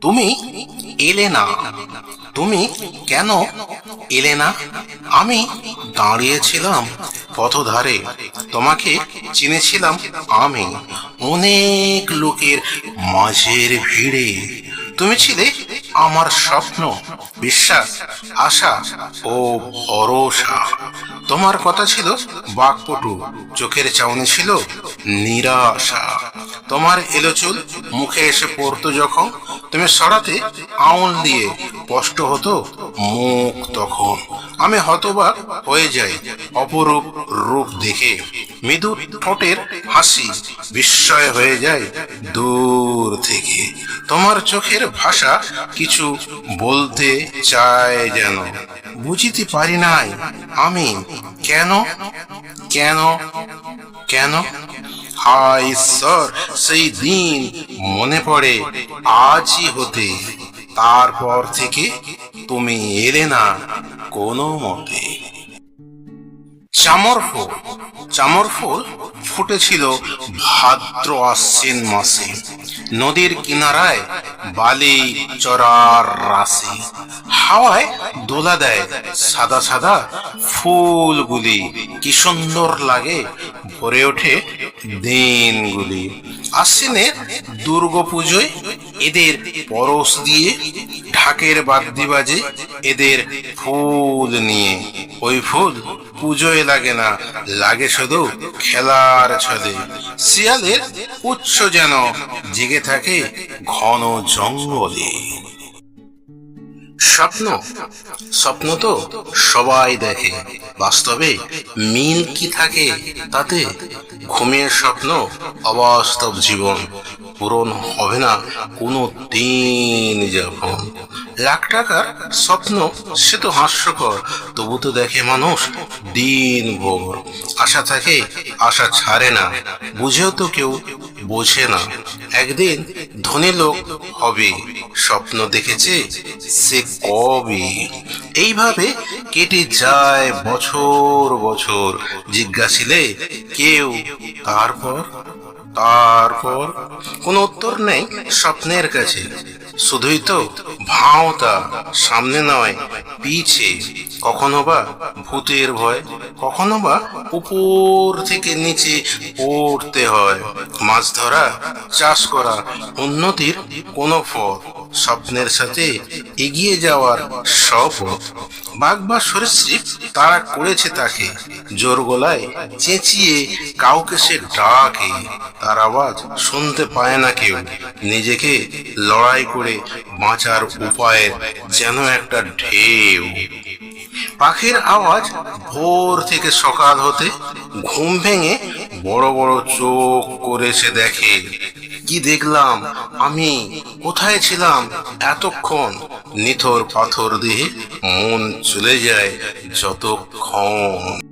তুমি এলে না তুমি কেন এলে না আমি দাঁড়িয়েছিলাম পথধারে। তোমাকে চিনেছিলাম আমি। অনেক লোকের মাঝের ভিড়ে। তুমি ছিলে আমার স্বপ্ন, বিশ্বাস, আশা ও ভরসা। তোমার কথা ছিল বাকপটু। চোখের চাউনি ছিল নিরাশা। তোমার এলোচুল মুখে এসে পড়তো যখন তুমি সরাতে আউন দিয়ে স্পষ্ট হতো, মুখ তখন। আমি হতবাক হয়ে যাই অপরূপ রূপ দেখে। মৃদু ঠোঁটের হাসি বিস্ময় হয়ে যায় দূর থেকে। তোমার চোখের ভাষা কিছু বলতে চায় যেন। বুঝিতে পারি নাই আমি। কেন? কেন? কেন? ঈশ্বর, সেই দিন মনে পড়ে, আজই হতে। তারপর থেকে তুমি এলে না কোনো মতে। চামর ফুল চামর ফুল ফুটেছিল ভাদ্র আশ্বিন মাসে, নদীর কিনারায় বালি চরার রাশি। হাওয়ায় দোলা দেয় সাদা সাদা ফুলগুলি, কি সুন্দর লাগে ভরে ওঠে দিনগুলি। আশ্বিনের দুর্গা পুজোয় এদের পরশ দিয়ে ঢাকের বাদ্যি বাজে এদের ফুল নিয়ে। ওই ফুল পুজোয় লাগে না, লাগে শুধু খেলার ছলে। শিয়ালের উচ্চ যেন জেগে থাকে ঘন জঙ্গলে। স্বপ্ন স্বপ্ন তো সবাই দেখে। বাস্তবে মিল কি থাকে তাতে ঘুমের স্বপ্ন, অবাস্তব জীবন পূরণ হবে না কোনো দিন যখন। লাখ টাকার স্বপ্ন, সে তো হাস্যকর, তবু তো দেখে মানুষ দিন ভোর আশা থাকে, আশা ছাড়ে না, বুঝেও তো কেউ বোঝে না। একদিন ধনী লোক হবে, স্বপ্ন দেখেছে সে কবে? এইভাবে কেটে যায় বছর বছর। জিজ্ঞাসিলে, কেউ তারপর? তারপর? কোনো উত্তর নেই স্বপ্নের কাছে। শুধুই তো ভাওতা, সামনে নয় পিছে। কখনো বা ভূতের ভয়, কখনো বা উপর থেকে নিচে পড়তে হয়। মাছ ধরা, চাষ করা, উন্নতির কোনো পথ। স্বপ্নের সাথে এগিয়ে যাওয়ার শপথ বাঘ বা সরীসৃপ তারা করেছে তাকে। জোর গলায় চেঁচিয়ে কাউকে সে ডাকে, তার আওয়াজ শুনতে পায় না কেউ। নিজেকে লড়াই করে বাঁচার উপায়ের যেন একটা ঢেউ। পাখির আওয়াজ ভোর থেকে সকাল হতে ঘুম ভেঙে বড় বড় চোখ করে সে দেখে। কি দেখলাম? আমি কোথায় ছিলাম এতক্ষণ? নিথর পাথর দিয়ে মন চলে যায় যতক্ষণ